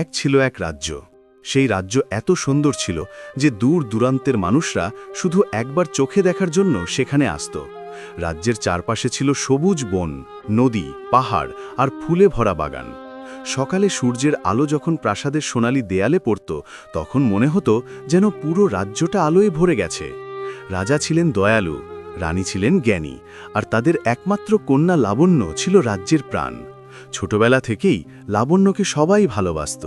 এক ছিল এক রাজ্য। সেই রাজ্য এত সুন্দর ছিল যে দূর দূরান্তের মানুষরা শুধু একবার চোখে দেখার জন্য সেখানে আসত। রাজ্যের চারপাশে ছিল সবুজ বন, নদী, পাহাড় আর ফুলে ভরা বাগান। সকালে সূর্যের আলো যখন প্রাসাদের সোনালি দেয়ালে পড়ত, তখন মনে হতো যেন পুরো রাজ্যটা আলোয় ভরে গেছে। রাজা ছিলেন দয়ালু, রানী ছিলেন জ্ঞানী, আর তাদের একমাত্র কন্যা লাবণ্য ছিল রাজ্যের প্রাণ। ছোটবেলা থেকেই লাবণ্যকে সবাই ভালোবাসত।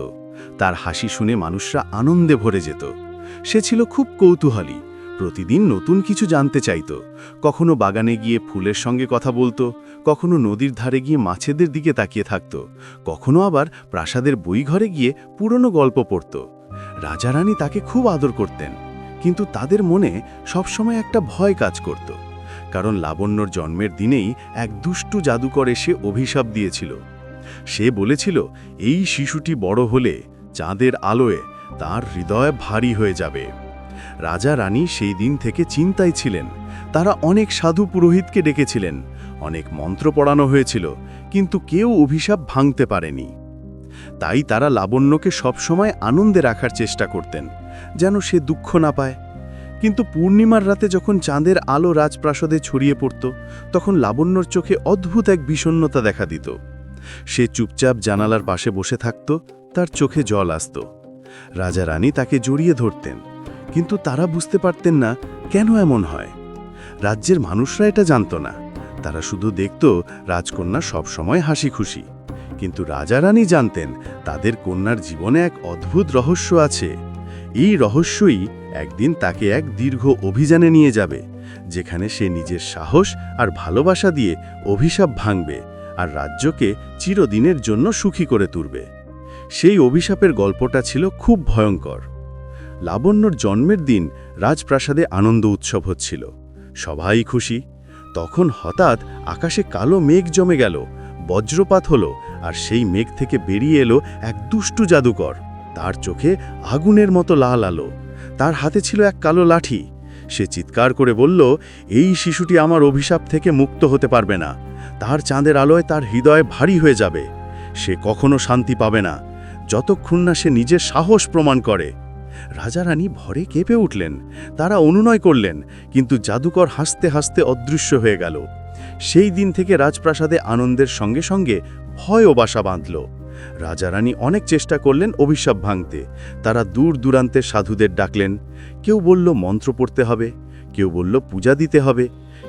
তার হাসি শুনে মানুষরা আনন্দে ভরে যেত। সে ছিল খুব কৌতূহলী, প্রতিদিন নতুন কিছু জানতে চাইত। কখনো বাগানে গিয়ে ফুলের সঙ্গে কথা বলতো, কখনো নদীর ধারে গিয়ে মাছেদের দিকে তাকিয়ে থাকত, কখনো আবার প্রাসাদের বইঘরে গিয়ে পুরনো গল্প পড়ত। রাজা রানী তাকে খুব আদর করতেন, কিন্তু তাদের মনে সবসময় একটা ভয় কাজ করত। কারণ লাবণ্যর জন্মের দিনেই এক দুষ্টু জাদুকর এসে অভিশাপ দিয়েছিল। সে বলেছিল, এই শিশুটি বড় হলে চাঁদের আলোয় তার হৃদয় ভারী হয়ে যাবে। রাজা রানী সেই দিন থেকে চিন্তায় ছিলেন। তারা অনেক সাধু পুরোহিতকে ডেকেছিলেন। অনেক মন্ত্র পড়ানো হয়েছিল, কিন্তু কেউ অভিশাপ ভাঙতে পারেনি। তাই তারা লাবণ্যকে সবসময় আনন্দে রাখার চেষ্টা করতেন, যেন সে দুঃখ না পায়। কিন্তু পূর্ণিমার রাতে যখন চাঁদের আলো রাজপ্রাসাদে ছড়িয়ে পড়ত, তখন লাবণ্যর চোখে অদ্ভুত এক বিষণ্ণতা দেখা দিত। সে চুপচাপ জানালার পাশে বসে থাকত, তার চোখে জল আসত। রাজা রানী তাকে জড়িয়ে ধরতেন, কিন্তু তারা বুঝতে পারতেন না কেন এমন হয়। রাজ্যের মানুষরা এটা জানত না। তারা শুধু দেখত, রাজকন্যা সবসময় হাসি খুশি কিন্তু রাজা রানী জানতেন, তাদের কন্যার জীবনে এক অদ্ভুত রহস্য আছে। এই রহস্যই একদিন তাকে এক দীর্ঘ অভিযানে নিয়ে যাবে, যেখানে সে নিজের সাহস আর ভালোবাসা দিয়ে অভিশাপ ভাঙবে আর রাজ্যকে চিরদিনের জন্য সুখী করে তুলবে। সেই অভিশাপের গল্পটা ছিল খুব ভয়ঙ্কর। লাবণ্যর জন্মের দিন রাজপ্রাসাদে আনন্দ উৎসব হচ্ছিল। সবাই খুশি। তখন হঠাৎ আকাশে কালো মেঘ জমে গেল, বজ্রপাত হলো আর সেই মেঘ থেকে বেরিয়ে এলো এক দুষ্টু জাদুকর। তার চোখে আগুনের মতো লাল আলো। তার হাতে ছিল এক কালো লাঠি। সে চিৎকার করে বলল, এই শিশুটি আমার অভিশাপ থেকে মুক্ত হতে পারবে না। তার চাঁদের আলোয় তার হৃদয় ভারী হয়ে যাবে। সে কখনো শান্তি পাবে না। যতক্ষণ না সে নিজের সাহস প্রমাণ করে। রাজা রানী ভরে কেঁপে উঠলেন। তারা অনুনয় করলেন, কিন্তু জাদুকর হাসতে হাসতে অদৃশ্য হয়ে গেল। সেই দিন থেকে রাজপ্রাসাদে আনন্দের সঙ্গে সঙ্গে ভয়ও বাসা বাঁধল। রাজা রানী অনেক চেষ্টা করলেন অভিশাপ ভাঙতে। তারা দূর দূরান্তের সাধুদের ডাকলেন, কেউ বলল মন্ত্র পড়তে হবে, কেউ বলল পূজা দিতে হবে,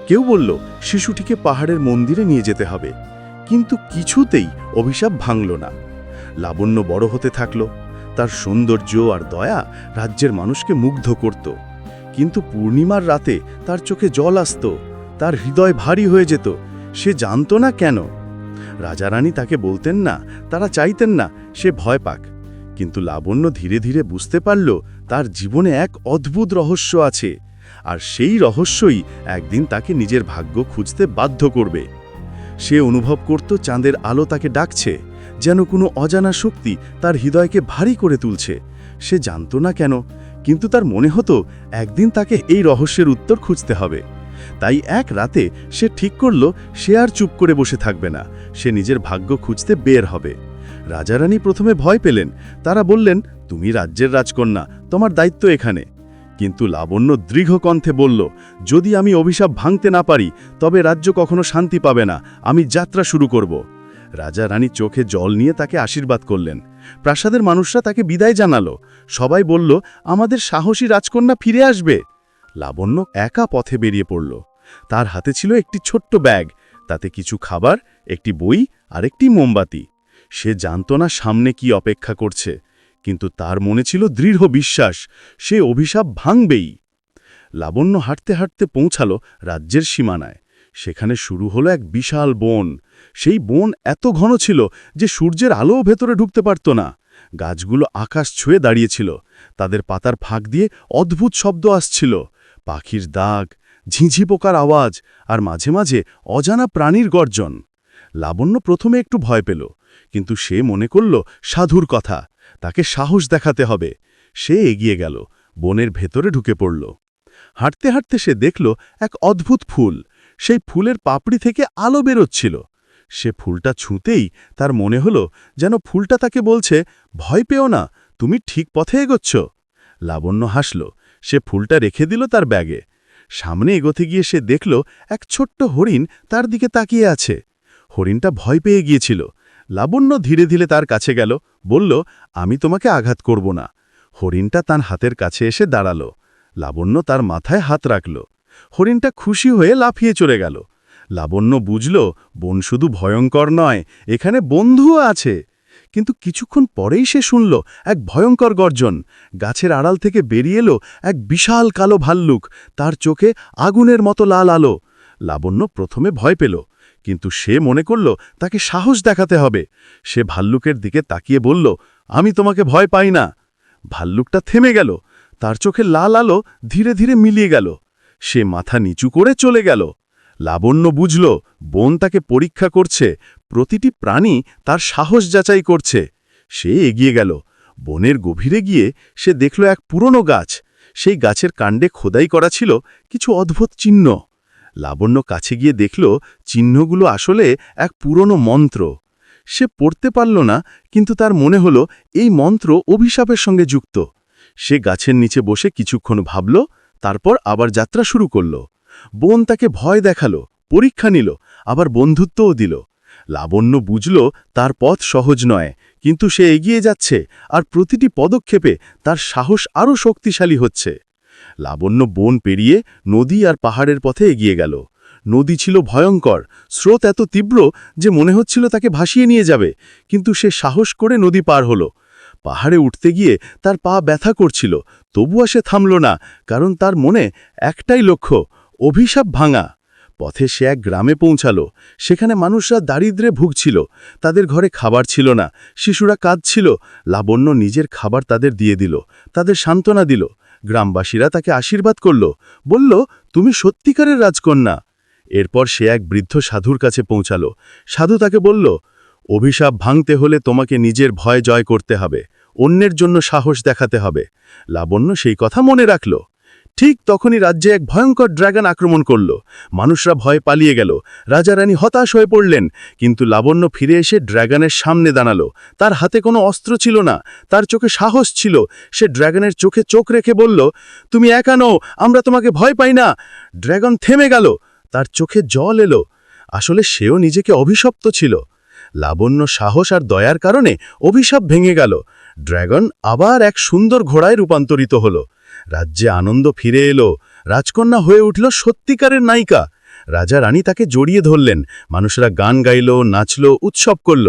কেউ বলল শিশুটিকে পাহাড়ের মন্দিরে নিয়ে যেতে হবে। কিন্তু কিছুতেই অভিশাপ ভাঙল না। লাবণ্য বড় হতে থাকল, তার সৌন্দর্য আর দয়া রাজ্যের মানুষকে মুগ্ধ করত। কিন্তু পূর্ণিমার রাতে তার চোখে জল আসত, তার হৃদয় ভারী হয়ে যেত, সে জানত না কেন রাজারানী তাকে বলতেন না, তারা চাইতেন না, সে ভয় পাক। কিন্তু লাবণ্য ধীরে ধীরে বুঝতে পারল, তার জীবনে এক অদ্ভুত রহস্য আছে, আর সেই রহস্যই একদিন তাকে নিজের ভাগ্য খুঁজতে বাধ্য করবে। সে অনুভব করত চাঁদের আলো তাকে ডাকছে, যেন কোনো অজানা শক্তি তার হৃদয়কে ভারী করে তুলছে। সে জানত না কেন, কিন্তু তার মনে হতো, একদিন তাকে এই রহস্যের উত্তর খুঁজতে হবে। তাই এক রাতে সে ঠিক করল সে আর চুপ করে বসে থাকবে না। সে নিজের ভাগ্য খুঁজতে বের হবে। রাজারানী প্রথমে ভয় পেলেন। তারা বললেন, তুমি রাজ্যের রাজকন্যা, তোমার দায়িত্ব এখানে। কিন্তু লাবণ্য দৃঢ় কণ্ঠে বলল, যদি আমি অভিশাপ ভাঙতে না পারি, তবে রাজ্য কখনো শান্তি পাবে না। আমি যাত্রা শুরু করব। রাজা রানী চোখে জল নিয়ে তাকে আশীর্বাদ করলেন। প্রাসাদের মানুষরা তাকে বিদায় জানালো। সবাই বলল, আমাদের সাহসী রাজকন্যা ফিরে আসবে। লাবণ্য একা পথে বেরিয়ে পড়ল। তার হাতে ছিল একটি ছোট্ট ব্যাগ, তাতে কিছু খাবার, একটি বই আর একটি মোমবাতি। সে জানত না সামনে কি অপেক্ষা করছে, কিন্তু তার মনে ছিল দৃঢ় বিশ্বাস, সে অভিশাপ ভাঙবেই। লাবণ্য হাঁটতে হাঁটতে পৌঁছালো রাজ্যের সীমানায়। সেখানে শুরু হলো এক বিশাল বন। সেই বন এত ঘন ছিল যে সূর্যের আলোও ভেতরে ঢুকতে পারত না। গাছগুলো আকাশ ছুঁয়ে দাঁড়িয়েছিল। তাদের পাতার ফাঁক দিয়ে অদ্ভুত শব্দ আসছিল। পাখির দাগ, ঝিঁঝি পোকার আওয়াজ আর মাঝে মাঝে অজানা প্রাণীর গর্জন। লাবণ্য প্রথমে একটু ভয় পেল, কিন্তু সে মনে করল সাধুর কথা, তাকে সাহস দেখাতে হবে। সে এগিয়ে গেল, বনের ভেতরে ঢুকে পড়ল। হাঁটতে হাঁটতে সে দেখল এক অদ্ভুত ফুল, সেই ফুলের পাপড়ি থেকে আলো বেরোচ্ছিল। সে ফুলটা ছুঁতেই তার মনে হলো যেন ফুলটা তাকে বলছে, ভয় পেও না, তুমি ঠিক পথে এগোচ্ছ। লাবণ্য হাসল সে ফুলটা রেখে দিল তার ব্যাগে। সামনে এগোতে গিয়ে সে দেখল এক ছোট্ট হরিণ তার দিকে তাকিয়ে আছে। হরিণটা ভয় পেয়ে গিয়েছিল। লাবণ্য ধীরে ধীরে তার কাছে গেল, বলল, আমি তোমাকে আঘাত করব না। হরিণটা তার হাতের কাছে এসে দাঁড়াল। লাবণ্য তার মাথায় হাত রাখল। হরিণটা খুশি হয়ে লাফিয়ে চলে গেল। লাবণ্য বুঝল, বন শুধু ভয়ঙ্কর নয়, এখানে বন্ধুও আছে। কিন্তু কিছুক্ষণ পরেই সে শুনল এক ভয়ঙ্কর গর্জন। গাছের আড়াল থেকে বেরিয়ে এলো এক বিশাল কালো ভাল্লুক। তার চোখে আগুনের মতো লাল আলো। লাবণ্য প্রথমে ভয় পেল, কিন্তু সে মনে করল তাকে সাহস দেখাতে হবে। সে ভাল্লুকের দিকে তাকিয়ে বলল, আমি তোমাকে ভয় পাই না। ভাল্লুকটা থেমে গেল। তার চোখে লাল আলো ধীরে ধীরে মিলিয়ে গেল। সে মাথা নিচু করে চলে গেল। লাবণ্য বুঝল, বোন তাকে পরীক্ষা করছে। প্রতিটি প্রাণী তার সাহস যাচাই করছে। সে এগিয়ে গেল। বনের গভীরে গিয়ে সে দেখল এক পুরনো গাছ। সেই গাছের কাণ্ডে খোদাই করা ছিল কিছু অদ্ভুত চিহ্ন। লাবণ্য কাছে গিয়ে দেখল চিহ্নগুলো আসলে এক পুরনো মন্ত্র। সে পড়তে পারল না, কিন্তু তার মনে হল এই মন্ত্র অভিশাপের সঙ্গে যুক্ত। সে গাছের নিচে বসে কিছুক্ষণ ভাবল, তারপর আবার যাত্রা শুরু করল। বোন তাকে ভয় দেখাল, পরীক্ষা নিল, আবার বন্ধুত্বও দিল। লাবণ্য বুঝল তার পথ সহজ নয়, কিন্তু সে এগিয়ে যাচ্ছে আর প্রতিটি পদক্ষেপে তার সাহস আরও শক্তিশালী হচ্ছে। লাবণ্য বন পেরিয়ে নদী আর পাহাড়ের পথে এগিয়ে গেল। নদী ছিল ভয়ঙ্কর, স্রোত এত তীব্র যে মনে হচ্ছিল তাকে ভাসিয়ে নিয়ে যাবে, কিন্তু সে সাহস করে নদী পার হলো। পাহাড়ে উঠতে গিয়ে তার পা ব্যথা করছিল, তবুও সে থামল না, কারণ তার মনে একটাই লক্ষ্য, অভিশাপ ভাঙা। পথে সে এক গ্রামে পৌঁছালো। সেখানে মানুষরা দারিদ্রে ভুগছিল। তাদের ঘরে খাবার ছিল না। শিশুরা কাঁদছিল। লাবণ্য নিজের খাবার তাদের দিয়ে দিল। তাদের সান্ত্বনা দিল। গ্রামবাসীরা তাকে আশীর্বাদ করল। বলল, তুমি সত্যিকারের রাজকন্যা। এরপর সে এক বৃদ্ধ সাধুর কাছে পৌঁছালো। সাধু তাকে বলল, অভিশাপ ভাঙতে হলে তোমাকে নিজের ভয় জয় করতে হবে। অন্যের জন্য সাহস দেখাতে হবে। লাবণ্য সেই কথা মনে রাখল। ঠিক তখনই রাজ্যে এক ভয়ঙ্কর ড্রাগন আক্রমণ করল। মানুষরা ভয় পালিয়ে গেল। রাজা রানী হতাশ হয়ে পড়লেন, কিন্তু লাবণ্য ফিরে এসে ড্রাগনের সামনে দাঁড়াল। তার হাতে কোনো অস্ত্র ছিল না, তার চোখে সাহস ছিল। সে ড্রাগনের চোখে চোখ রেখে বলল, তুমি একা নও, আমরা তোমাকে ভয় পাই না। ড্রাগন থেমে গেল। তার চোখে জল এলো। আসলে সেও নিজেকে অভিশপ্ত ছিল। লাবণ্য সাহস আর দয়ার কারণে অভিশাপ ভেঙে গেল। ড্রাগন আবার এক সুন্দর ঘোড়ায় রূপান্তরিত হল। রাজ্যে আনন্দ ফিরে এলো। রাজকন্যা হয়ে উঠল সত্যিকারের নায়িকা। রাজা রানী তাকে জড়িয়ে ধরলেন। মানুষরা গান গাইল, নাচল, উৎসব করল।